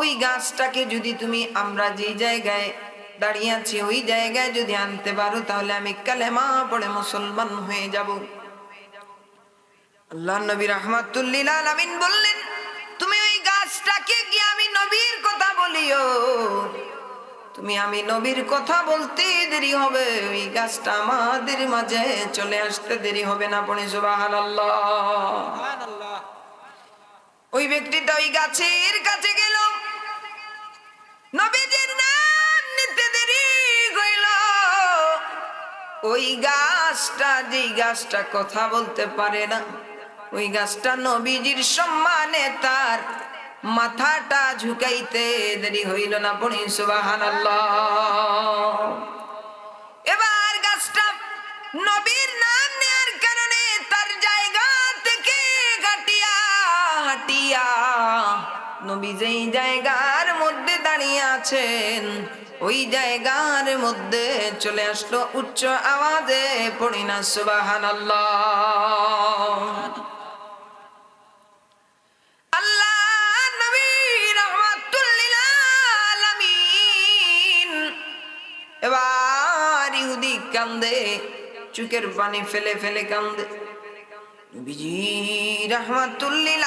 ওই গাছটাকে যদি তুমি আমরা যে জায়গায় দাঁড়িয়ে আছি ওই জায়গায় যদি আনতে পারো তাহলে আমি কালেমা পড়ে মুসলমান হয়ে যাব। আল্লাহ নবী রহমাতুল্লিল আলামিন বললেন তুমি ওই গাছটাকে গিয়ে আমি নবীর কথা বলিও। তুমি আমি নবীর কথা বলতে দেরি হবে ওই গাছটা আমাদের মাঝে চলে আসতে দেরি হবে না পড়ে সুবাহান ওই ব্যক্তিটা ওই গাছের কাছে গেল। নবীজির নাম নিতে দেরি হইল ওই গাছটা যেই গাছটা কথা বলতে পারে না, ওই গাছটা নবীজির সম্মানে তার মাথাটা ঝুঁকাইতে দেরি হইল না পড়ি সুবাহান এবার গাছটা নবীর নাম নেয়ার কারণে তার জায়গা থেকে গাটিয়া হাটিয়া নবী যেই দাঁড়িয়ে আছেন। ওই জায়গার মধ্যে চলে আসলো উচ্চ আওয়াজে, পড়ি না সুবাহান এবার ইহুদি কান্দে, চুকের পানি ফেলে ফেলে কান্দে। নবীজি রহমাতুল্লিল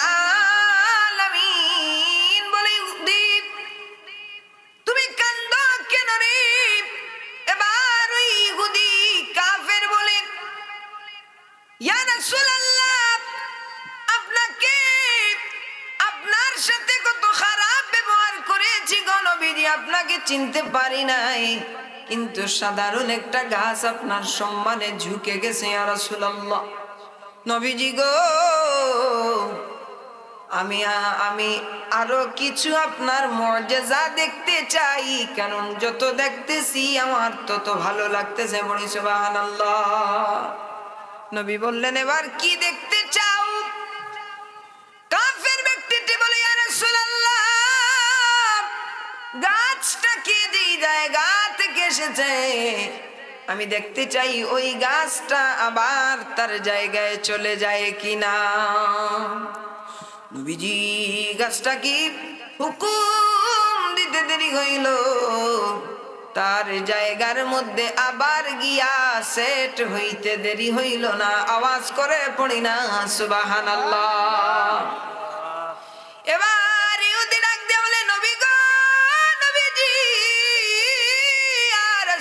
চিনতে পারি নাই। কিন্তু সাধারণ একটা গাছ আপনার সম্মানে ঝুঁকে গেছে নবীজি গো, আমি আমি আরও কিছু আপনার মর্যাদা দেখতে চাই, কারণ যত দেখতেছি আমার তত ভালো লাগতেছে বলি, সুবহানাল্লাহ। নবী বললেন, এবার কি দেখতে আমি দেখতে চাই ওই গাছটা আবার তার জায়গায় চলে যায় কিনা। নবীজি, গাছটা কি হুকুম দিতে দেরি হইল? তার জায়গার মধ্যে আবার গিয়া সেট হইতে দেরি হইল না। আওয়াজ করে পড়ি না সুবাহান এবার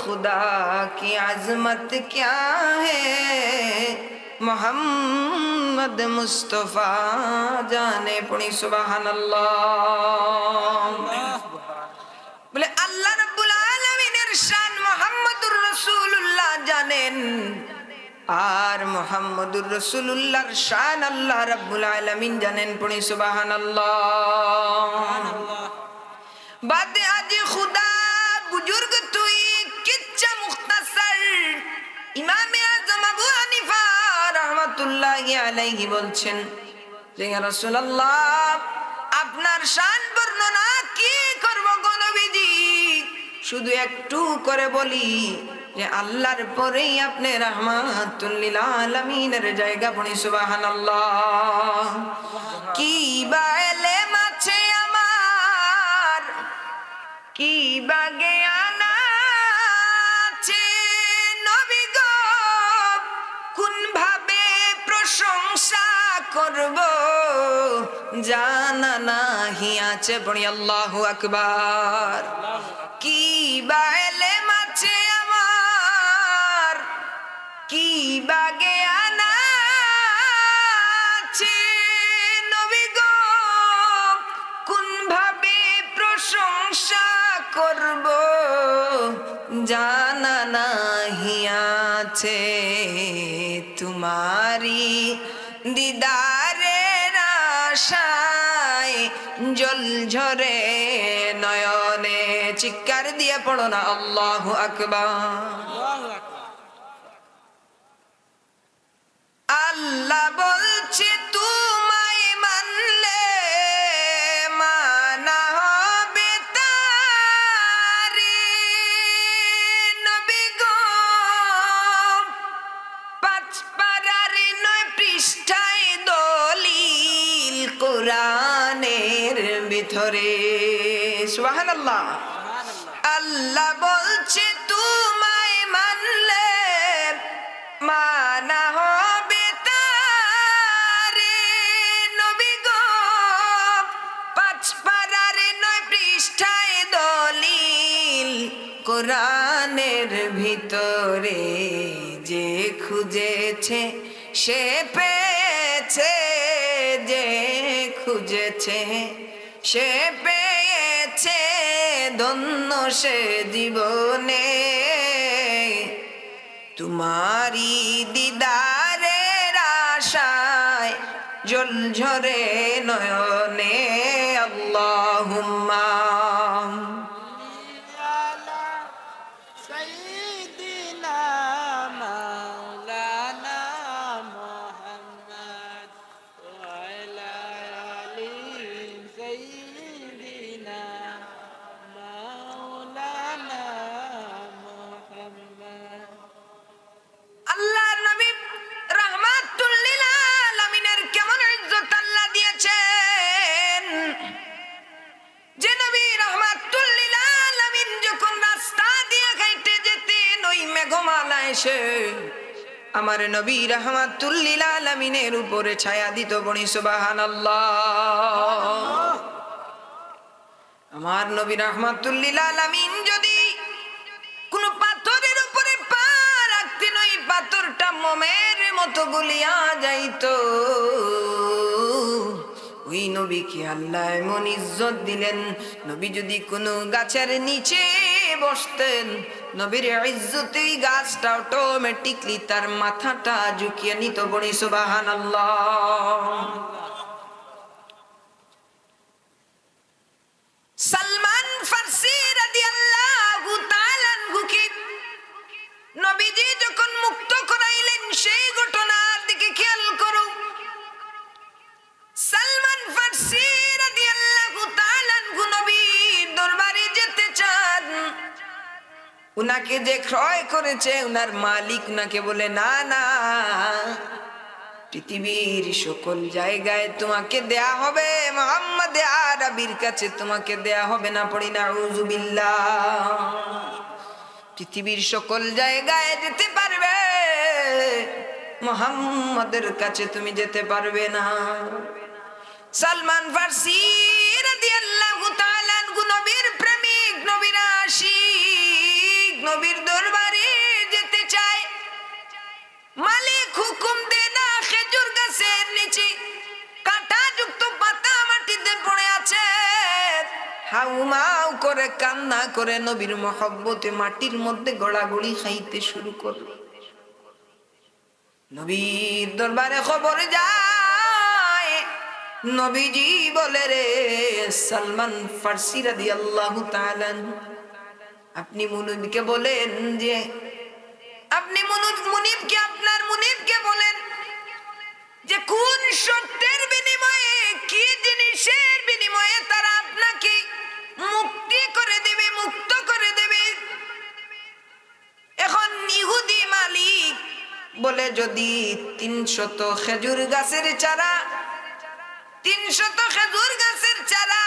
खुदा की अजमत क्या है मोहम्मद मुस्तफ़ा जाने पुणी सुबहान বলে আল্লাহ রাব্বুল আলামিনের শান মুহাম্মদুর রাসূলুল্লাহ জানেন আর মুহাম্মদুর রাসূলুল্লাহর শান আল্লাহ রাব্বুল আলামিন জানেন পড়ি সুবহানাল্লাহ বাদে আজ খুদা বুজুর্গ তুই কিচ্ছা মুখতাসার ইমামে আজম আবু হানিফা রাহমাতুল্লাহি আলাইহি বলছেন যে রাসূলুল্লাহ, আপনার শান বর্ণনা কি করব গো নবীজি? শুধু একটু করে বলি যে, আল্লাহর পরেই আপনি রাহমাতুল্লিল আলামিনের জায়গা পড়ি, সুবহানাল্লাহ। কি বা এলেম আছে আমার? কি বাগে করব? জানা নাহি আছে পড়ি আল্লাহু আকবার। কি বাইলে মাছে আমার? কি বাগে প্রশংসা করব? জানা নাহি আছে তোমারি দিদারের আশায় জল ঝরে নয়নে চিৎকার দিয়ে পড়ো না আল্লাহ আকবার। আল্লাহ বলছে কোরআনের ভিতরে। সুবহানাল্লাহ। আল্লাহ বলছে, তোমায় মানলে মানা হবে তারে নবী গো। পাঁচ পারার নয় পৃষ্ঠায় দলিল কোরআনের ভিতরে যে খুঁজেছে সে পেয়েছে খুঁজেছে সে পেয়েছে ধন্য সে জীবনে। তোমারি দিদারের আশায় জল ঝরে নয়নে। আল্লাহুম্মা আমার নবী রাহমাতুল লিল উপরে ছায়া দিত বনি, সুবহানাল্লাহ। আমার নবী রাহমাতুল্লিল আলামিন যদি কোন পাথরের উপরে পা রাখতেন, ওই পাথরটা মোমের মতো গুলিয়া যাইত। ওই নবীকে আল্লাহ এমন ইজ্জত দিলেন, নবী যদি কোনো গাছের নিচে বসতেন। নবীর ইজ্জতে ওই গাছটা অটোমেটিকলি তার মাথাটা ঝুঁকিয়ে নিত বড়ি সুবাহান সালমান ফার্সি নবীজি যখন মুক্ত করাইলেন, সেই ঘটনার উনাকে যে ক্রয় করেছে, উনার মালিক উনাকে বলে, না না, পৃথিবীর সকল জায়গায় তোমাকে দেয়া হবে, মোহাম্মদ আরবির কাছে তোমাকে দেয়া হবে না পড়ি না পৃথিবীর সকল জায়গায় যেতে পারবে, মোহাম্মদের কাছে তুমি যেতে পারবে না। সালমান ফার্সি রাদিয়াল্লাহু তাআলা নবীর প্রেমিক, নবীর আশিক। নবীর দরবারে যেতে চায়। মালিক হুকুম দে না, খেজুর গাছের নিচে। কাঁটা যুক্ত পাতা মাটিতে পড়ে আছে। হাউমাউ করে কান্না করে নবীর মহব্বতে মাটির মধ্যে গড়াগড়ি খাইতে শুরু করল। নবীর দরবারে খবর যায়, নবীজি বলে রে সালমান ফার্সি রাদি আল্লাহ আপনি মুনুদকে বলেন যে, আপনি মুনিবকে, আপনার মুনিবকে বলেন যে, কোন সত্যের বিনিময়ে, কি জিনিসের বিনিময়ে তারা আপনাকে মুক্তি করে দেবে, মুক্ত করে দেবে? এখন ইহুদি মালিক বলে যদি তিনশত খেজুর গাছের চারা, তিনশত খেজুর গাছের চারা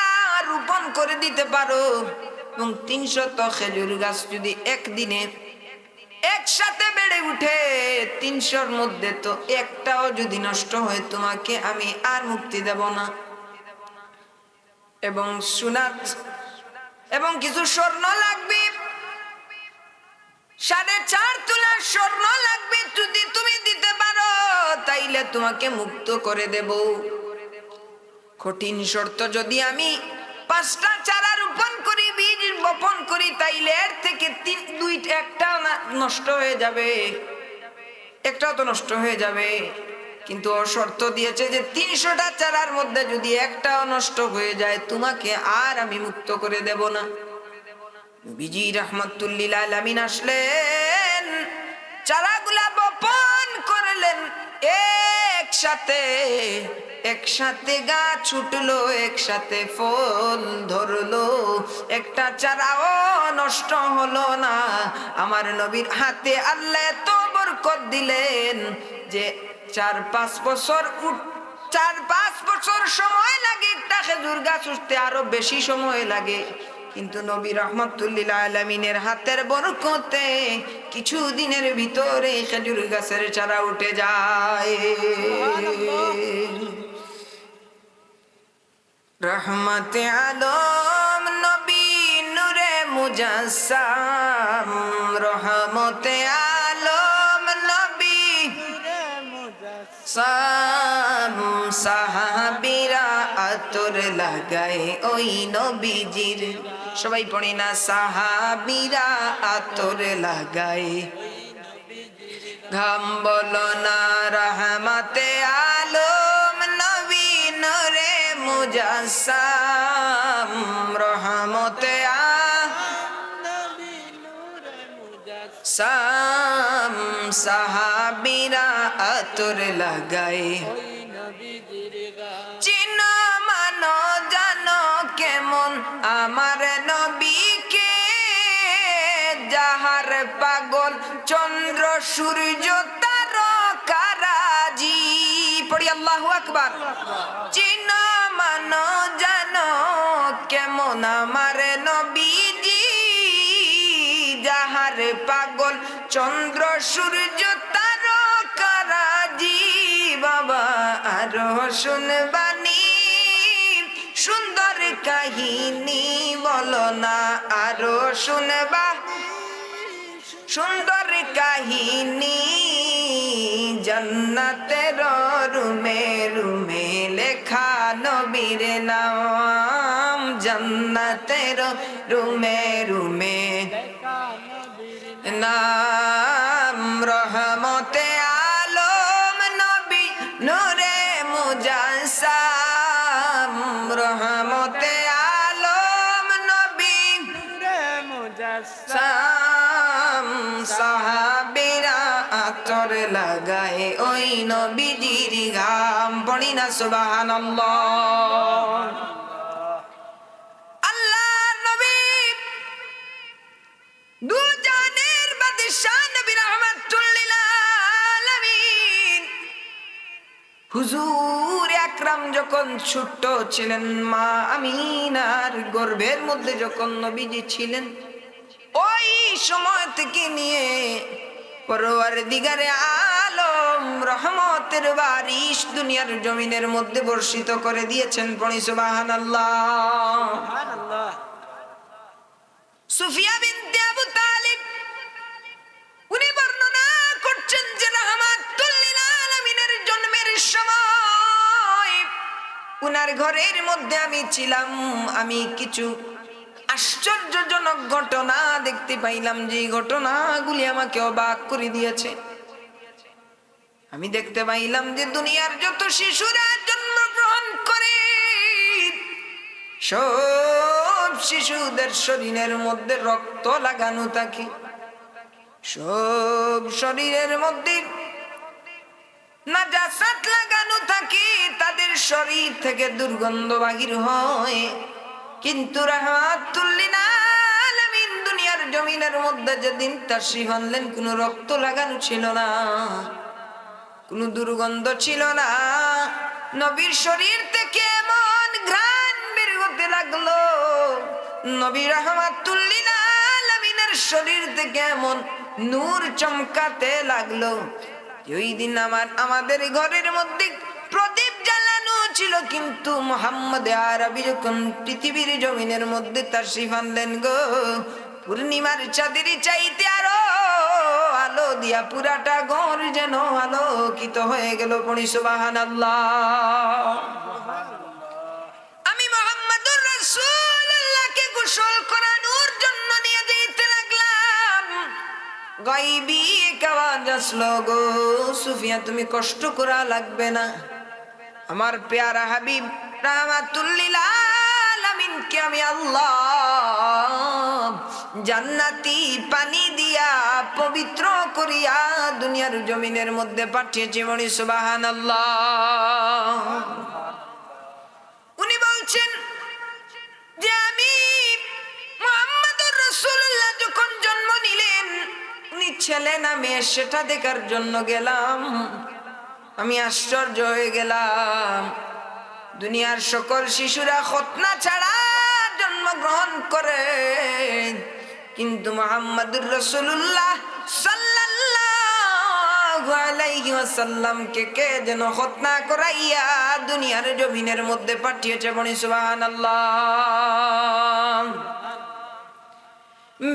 রোপণ করে দিতে পারো এবং তিনশত খেজুর গাছ যদি একদিনে একসাথে বেড়ে উঠে, তিনশোর মধ্যে তো একটাও যদি নষ্ট হয়, তোমাকে আমি আর মুক্তি দেব না। এবং সোনা এবং কিছু স্বর্ণ লাগবে। সাড়ে চার তোলার স্বর্ণ লাগবে যদি তুমি দিতে পারো, তাইলে তোমাকে মুক্ত করে দেব। কঠিন শর্ত যদি আমি পাঁচটা চারার রোপণ বপন করি, তাইলে এর থেকে তিন, দুই, একটা নষ্ট হয়ে যাবে। একটাও তো নষ্ট হয়ে যাবে। কিন্তু ও শর্ত দিয়েছে যে তিনশোটা চারার মধ্যে যদি একটাও নষ্ট হয়ে যায়, তোমাকে আর আমি মুক্ত করে দেব না। বিজি রহমতুল্লিল আসলেন, চারাগুলা বপন করলেন একসাথে। একসাথে গাছ ছুটলো একসাথে ফল ধরলো। একটা চারাও নষ্ট হলো না। আমার নবীর হাতে আল্লাহ এত বরকত দিলেন যে চার পাঁচ বছর উঠ- চার পাঁচ বছর সময় লাগে একটা খেজুর গাছ উঠতে, আরও বেশি সময় লাগে। কিন্তু নবী রহমতুল্লিল আলমিনের হাতের বরকতে কিছু দিনের ভিতরে খেজুর গাছের চারা উঠে যায়। রহমতে আলম, নবী নূরে মুজাসসাম। রহমতে আলম, নবী সাম সাহাবিরা আতর লাগায় ওই নবীজির। সবাই পড়ি না, সাহাবিরা আতর লাগায়। ঘাম বলো না, রহমতে মুজাসাম রহমতে সাম সাহাবিরা আতর লাগায়। চিন মানো জানো কেমন আমার নবীকে? যাহার পাগল চন্দ্র, সূর্য তার কারাজি পড়ি আল্লাহু আকবার। চিন আমার নবীজি, যাহার পাগল চন্দ্র, সূর্য, তার কারাজি, বাবা, আরও শুনবানি সুন্দর কাহিনী বলো না, আরও শুনবা সুন্দর কাহিনী জন্নতের রুমে রুমে লেখা নবীর নাম। জন্নতের রুমে রুমে নাম রহমতে আলম নবী নূরে মুজাসাম রহমতে আলম নবী সাম সাহাবিরা আতর লাগায় ওই নবীজির ঘাম পড়ি না সুবহানাল্লাহ। হুজুর আকরাম যখন ছোট্ট ছিলেন, মা আমিনার গর্ভের মধ্যে যখন নবীজি ছিলেন, ওই সময় থেকে নিয়ে পরোয়ার দিগারে আলম রহমতের বারিশ দুনিয়ার জমিনের মধ্যে বর্ষিত করে দিয়েছেন পণি সুবাহান সুফিয়া আবু তালিব, উনি উনার ঘরের মধ্যে আমি ছিলাম। আমি কিছু আশ্চর্যজনক ঘটনা দেখতে পাইলাম যে ঘটনাগুলি আমাকে অবাক করে দিয়েছে। আমি দেখতে পাইলাম যে দুনিয়ার যত শিশুরা জন্মগ্রহণ করে, সব শিশুদের শরীরের মধ্যে রক্ত লাগানো থাকে। সব শরীরের মধ্যে নাজাসাত লাগানো থাকে, তাদের শরীর থেকে দুর্গন্ধ বাহির হয়। কিন্তু রাহমাতুল্লিল আলামিন দুনিয়ার জমিনের মধ্যে যেদিন তাশরীফ আনলেন কোনো রক্ত লাগানো ছিল না, কোনো দুর্গন্ধ ছিল না। নবীর শরীর থেকে এমন ঘ্রাণ বের হতে লাগল। নবী রহমাতুল্লিল আলামিনের শরীর থেকে এমন নূর চমকাতে লাগল। ওই দিন আমার, আমাদের ঘরের মধ্যে প্রদীপ জ্বালানো ছিল, কিন্তু মোহাম্মদ আরবি যখন পৃথিবীর জমিনের মধ্যে তার আনলেন গো, পূর্ণিমার চাঁদের চাইতে আরও আলো দিয়া পুরাটা ঘর যেন আলোকিত হয়ে গেল পড়ি সুবাহান আমি মোহাম্মদুর রাসূলুল্লাহকে গোসল করানোর গাইবি গো সুফিয়া, তুমি কষ্ট করা লাগবে না। আমার পেয়ারা হাবিব রাহমাতুল্লিল আলামিনকে আমি আল্লাহ জান্নাতি পানি দিয়া পবিত্র করিয়া দুনিয়ার জমিনের মধ্যে পাঠিয়েছি মনি সুবহানাল্লাহ। উনি ছেলে না মেয়ে, সেটা দেখার জন্য গেলাম। আমি আশ্চর্য হয়ে গেলাম। দুনিয়ার সকল শিশুরা খতনা ছাড়া জন্মগ্রহণ করে। কিন্তু মোহাম্মদুর রসুল্লাহ ওয়াসাল্লামকে কে যেন করাইয়া দুনিয়ার মধ্যে পাঠিয়েছে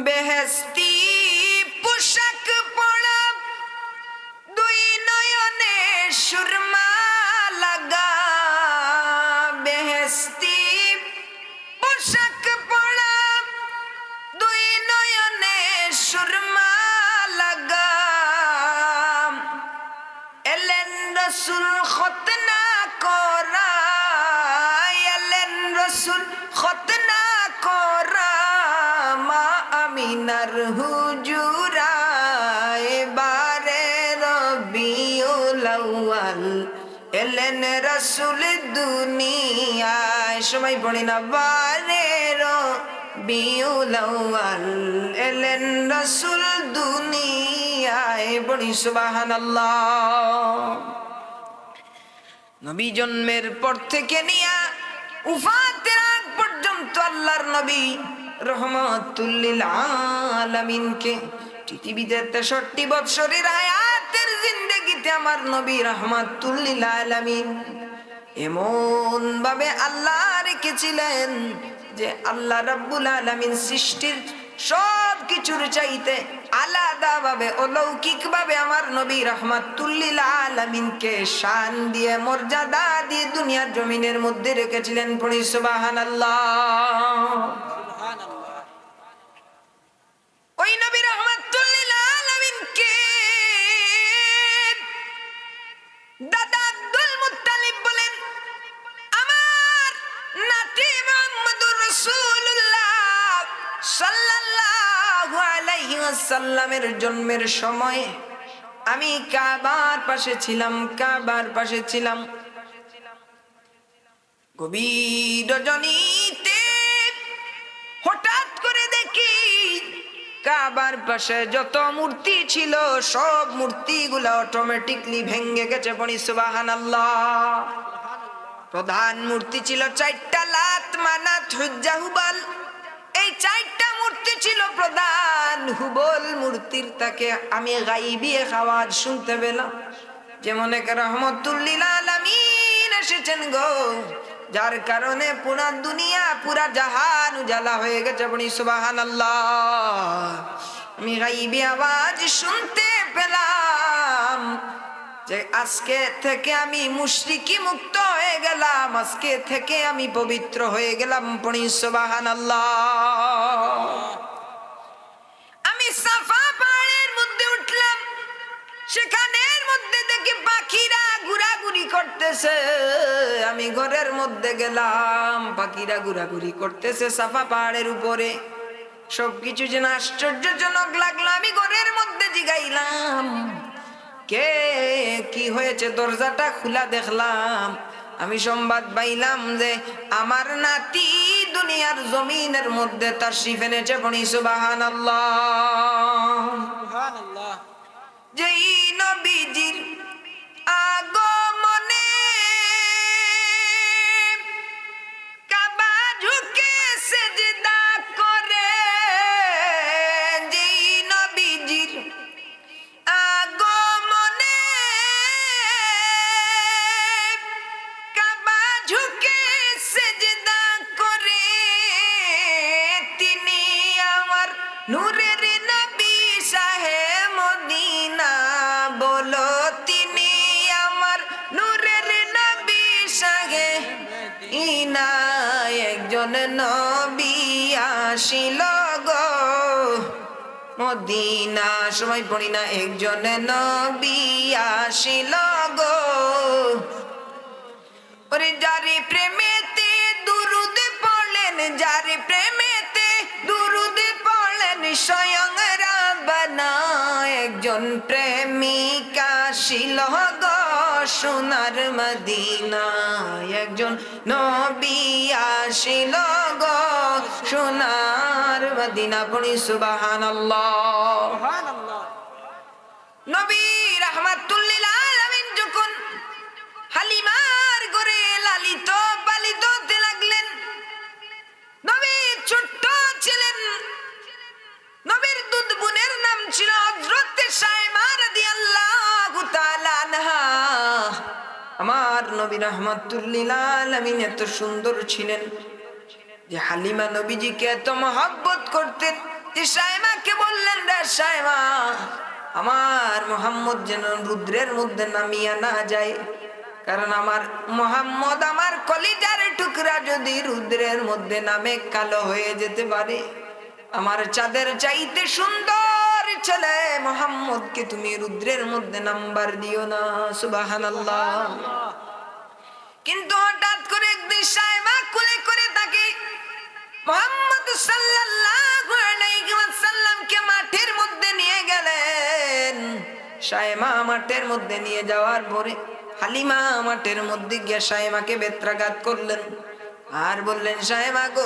বেহেস্তি নয়নে সুরমা রসুল দুনিয়ায় সবাই পড়ি না বারে রবিউল আউয়াল। এলেন রসুল দুনিয়ায়, পড়ি সুবহানাল্লাহ। নবী জন্মের পর থেকে নিয়া উফাতের আগ পর্যন্ত আল্লাহর নবী রহমতুল্লিল আলামিনকে পৃথিবীতে তেষট্টি বৎসরের আয়াতের জিন্দগিতে আমার নবী রহমতুল্লিল আলামিন এমন ভাবে আল্লাহ রেখেছিলেন যে আল্লাহ রাব্বুল আলামিন সৃষ্টির সব কিছুর চাইতে আলাদা ভাবে অলৌকিক ভাবে আমার নবী রহমাতুল্লিল আলামিনকে শান দিয়ে, মর্যাদা দিয়ে দুনিয়ার জমিনের মধ্যে রেখেছিলেন পড়ি নবী আলাইহি জন্মের সময় আমি কাবার পাশে ছিলাম, কাবার পাশে ছিলাম। হঠাৎ করে দেখি কাবার পাশে যত মূর্তি ছিল, সব মূর্তিগুলো অটোমেটিকলি ভেঙে গেছে পড়ি সুবাহান প্রধান মূর্তি ছিল চারটা লাত, মানাত হুজ্জা চারটা মূর্তি ছিল প্রধান। হুবল মূর্তির তাকে আমি গাইবি এক আওয়াজ শুনতে পেলাম। যেমন এক রহমতুল্লিল এসেছেন গো। যার কারণে পুরা দুনিয়া, পুরা জাহান উজালা হয়ে গেছে। বনি সুবাহান আল্লাহ আমি গাইবি আওয়াজ শুনতে পেলাম। যে আজকে থেকে আমি মুশরিকি মুক্ত হয়ে গেলাম, আজকে থেকে আমি পবিত্র হয়ে গেলাম পড়ি সুবাহান আমি সাফা পাহাড়ের মধ্যে উঠলাম, সেখানের মধ্যে দেখি পাখিরা ঘোরাঘুরি করতেছে। আমি ঘরের মধ্যে গেলাম, পাখিরা ঘোরাঘুরি করতেছে সাফা পাহাড়ের উপরে। সবকিছু যেন আশ্চর্যজনক লাগল, আমি ঘরের মধ্যে জিগাইলাম। কে? কি হয়েছে? দরজাটা খোলা দেখলাম। আমি সংবাদ পাইলাম যে আমার নাতি দুনিয়ার জমিনের মধ্যে তার শিফ এনেছে বনি সুবাহান যেই নবীজির আগমনে পড়ি না একজন নবী আসিল গো। ওরে যারে প্রেমেতে দুরুদ পড়লেন, যারে প্রেমেতে দুরুদ পড়লেন, স্বয়ং রাবনা একজন প্রেমিকা শিল গো সোনার মদিনা একজন নবী আসিল গো সোনার মদিনা, পড়ি সুবহানাল্লাহ। সুবহানাল্লাহ। নবী রাহমাতুল্লিল আলামিন এত সুন্দর ছিলেন যে হালিমা নবীজিকে এত মহব্বত করতেন যে সাইমাকে বললেন রে সাইমা, আমার মোহাম্মদ যেন রুদ্রের মধ্যে নামিয়া না যায়। কারণ আমার মোহাম্মদ আমার কলিজার টুকরা যদি রুদ্রের মধ্যে নামে, কালো হয়ে যেতে পারে। আমার চাঁদের চাইতে সুন্দর ছেলে মোহাম্মদকে তুমি রুদ্রের মধ্যে নাম্বার দিও না, সুবাহানাল্লাহ। কিন্তু হঠাৎ করে একদিন সাইমা কুলে করে তাকে মোহাম্মদ সাল্লাল্লাহু আলাইহি ওয়াসাল্লামকে মাঠের মধ্যে নিয়ে গেলেন। সাইমা মাঠের মধ্যে নিয়ে যাওয়ার পরে হালিমা মাঠের মধ্যে গিয়ে সাইমাকে বেত্রাঘাত করলেন আর বললেন, সাইমা গো,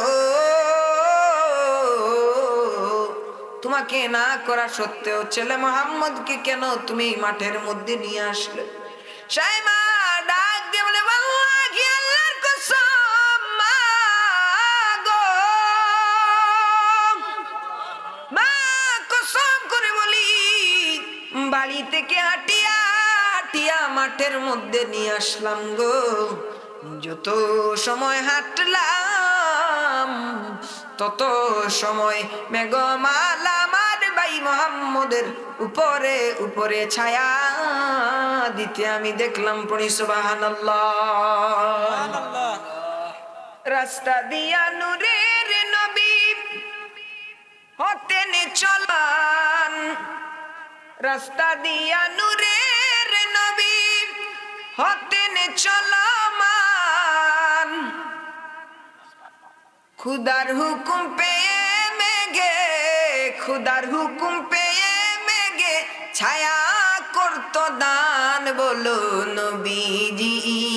তোমাকে না করা সত্ত্বেও ছেলে মোহাম্মদকে কেন তুমি মাঠের মধ্যে নিয়ে আসলে? সাইমা থেকে হাঁটিয়া হাঁটিয়া মাঠের মধ্যে নিয়ে আসলাম গো। যত সময় হাঁটলাম, তত সময় মেঘমাল আমার ভাই মোহাম্মদের উপরে উপরে ছায়া দিতে আমি দেখলাম সুবহানাল্লাহ। রাস্তা দিয়া নূরের নবী হতেন চলান। রাস্তা দিয়া নূরের নবী হতেন চলমান। খুদার হুকুম পেয়ে মেঘে খুদার হুকুম পেয়ে মেঘে ছায়া করত দান বলো নবীজি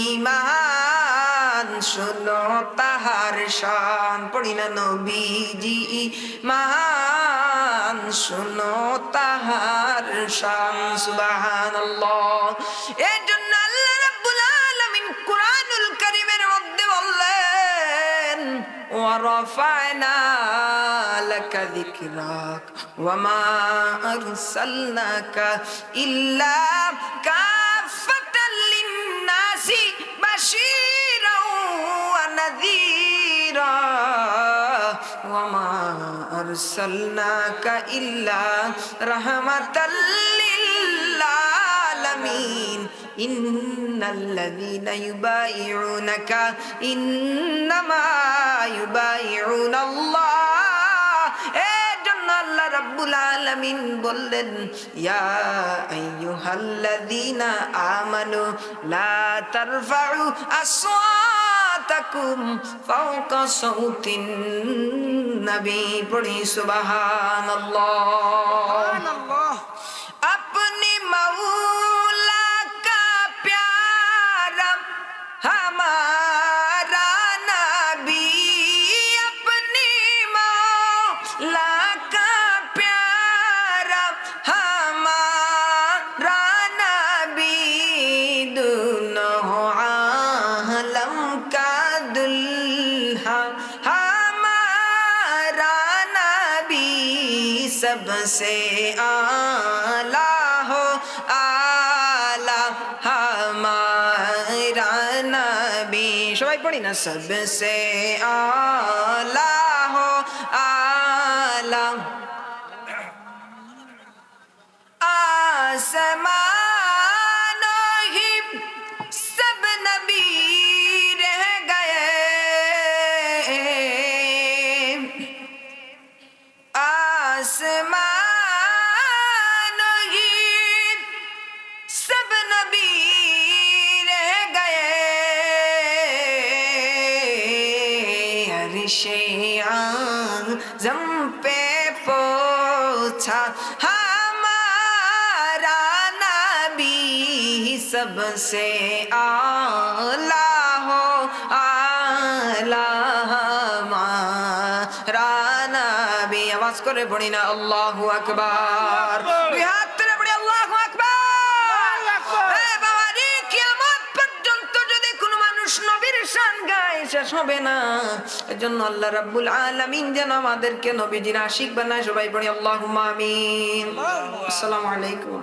ইমান শুনো তাহার শান, পড়ি না নবীজি মান শুনো তাহার শান সুবাহান এর লাকা ইল্লা أرسلناك إلا رحمة للعالمين إن الذين يبايعونك إنما يبايعون الله এর জন্য আল্লাহ রাব্বুল আলামিন বললেন ইয়া আইয়ুহাল্লাযীনা আমানু লা তারফাউ আসওয়াতাকুম ফাওকা সাউতিন নবী পড়ি সুবহানাল্লাহ। সুবহানাল্লাহ। সবাই পড়ি না شیعہ زم پہ پوچھا ہمارا نبی سب سے آلہ ہو آلہ ہمارا نبی آواز کرے پڑی نا اللہ اکبار بہار শেষ হবে না। এজন্য আল্লাহ রাব্বুল আলামিন যেন আমাদেরকে নবীজির আশিক বানায় সবাই পড়ি আল্লাহুম্মা আমিন। আসসালামু আলাইকুম।